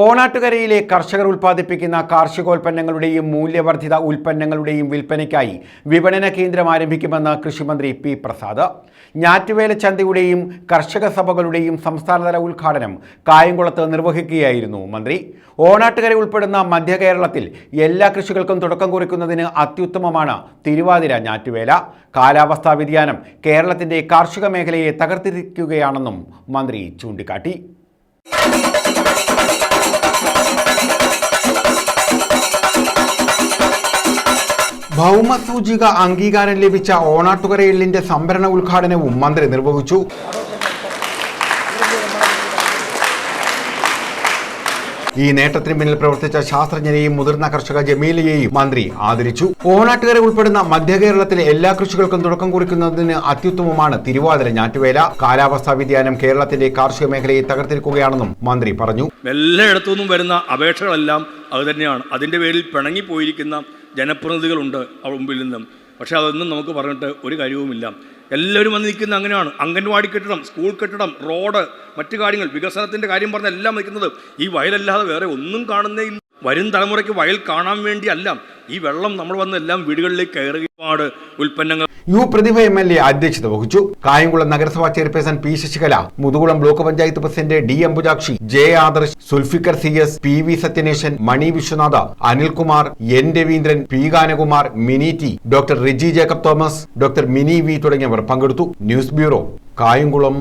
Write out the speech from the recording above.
ഓണാട്ടുകരയിലെ കർഷകർ ഉൽപ്പാദിപ്പിക്കുന്ന കാർഷികോൽപ്പന്നങ്ങളുടെയും മൂല്യവർദ്ധിത ഉൽപ്പന്നങ്ങളുടെയും വിൽപ്പനയ്ക്കായി വിപണന കേന്ദ്രം ആരംഭിക്കുമെന്ന് കൃഷിമന്ത്രി പി പ്രസാദ്. ഞാറ്റുവേല ചന്തയുടെയും കർഷക സഭകളുടെയും സംസ്ഥാനതല ഉദ്ഘാടനം കായംകുളത്ത് നിർവഹിക്കുകയായിരുന്നു മന്ത്രി. ഓണാട്ടുകര ഉൾപ്പെടുന്ന മധ്യ കേരളത്തിൽ എല്ലാ കൃഷികൾക്കും തുടക്കം കുറിക്കുന്നതിന് അത്യുത്തമമാണ് തിരുവാതിര ഞാറ്റുവേല. കാലാവസ്ഥാ വ്യതിയാനം കേരളത്തിന്റെ കാർഷിക മേഖലയെ തകർത്തിരിക്കുകയാണെന്നും മന്ത്രി ചൂണ്ടിക്കാട്ടി. ഭൗമസൂചിക അംഗീകാരം ലഭിച്ച ഓണാട്ടുകര എള്ളിന്റെ സംഭരണ ഉദ്ഘാടനവും മന്ത്രി നിർവഹിച്ചു. ഈ നേട്ടത്തിന് പിന്നിൽ പ്രവർത്തിച്ച ശാസ്ത്രജ്ഞനെയും മുതിർന്ന കർഷക ജമീലയെയും മന്ത്രി ആദരിച്ചു. ഓണാട്ടുകാരെ ഉൾപ്പെടുന്ന മധ്യ കേരളത്തിലെ എല്ലാ കൃഷികൾക്കും തുടക്കം കുറിക്കുന്നതിന് അത്യുത്തമമാണ് തിരുവാതിര ഞാറ്റുവേല. കാലാവസ്ഥാ വ്യതിയാനം കേരളത്തിന്റെ കാർഷിക മേഖലയെ തകർത്തിരിക്കുകയാണെന്നും മന്ത്രി പറഞ്ഞു. എല്ലായിടത്തു നിന്നും വരുന്ന അപേക്ഷകളെല്ലാം അത് തന്നെയാണ്. അതിന്റെ പേരിൽ പിണങ്ങിപ്പോയിരിക്കുന്ന ജനപ്രതിനിധികളുണ്ട് അവിടെ മുമ്പിൽ നിന്നും. പക്ഷേ അതൊന്നും നമുക്ക് പറഞ്ഞിട്ട് ഒരു കാര്യവുമില്ല. എല്ലാവരും വന്ന് നിൽക്കുന്നത് അങ്ങനെയാണ്. അംഗൻവാടി കെട്ടിടം സ്കൂൾ കെട്ടിടം റോഡ് മറ്റു കാര്യങ്ങൾ വികസനത്തിന്റെ കാര്യം പറഞ്ഞ എല്ലാം നിൽക്കുന്നത് ഈ വയലല്ലാതെ വേറെ ഒന്നും കാണുന്നേ ഇല്ല. വരും തലമുറയ്ക്ക് വയൽ കാണാൻ വേണ്ടിയല്ല. ഈ വെള്ളം നമ്മൾ വന്ന് എല്ലാം വീടുകളിലേക്ക് കയറി ഒരുപാട് ഉൽപ്പന്നങ്ങൾ U Prathibha M L A അധ്യക്ഷത വഹിച്ചു. കായംകുളം നഗരസഭാ chairperson P Sasikala Muthukulam block panchayat president D Ambujakshi J Adarsh Sulfikar C S P V Sathyanesan Mani Viswanatha Anilkumar N Raveendran P Ganakumar Mini T doctor Riji Jacob Thomas doctor Mini V തുടങ്ങിയവർ പങ്കെടുത്തു. News bureau Kayamkulam.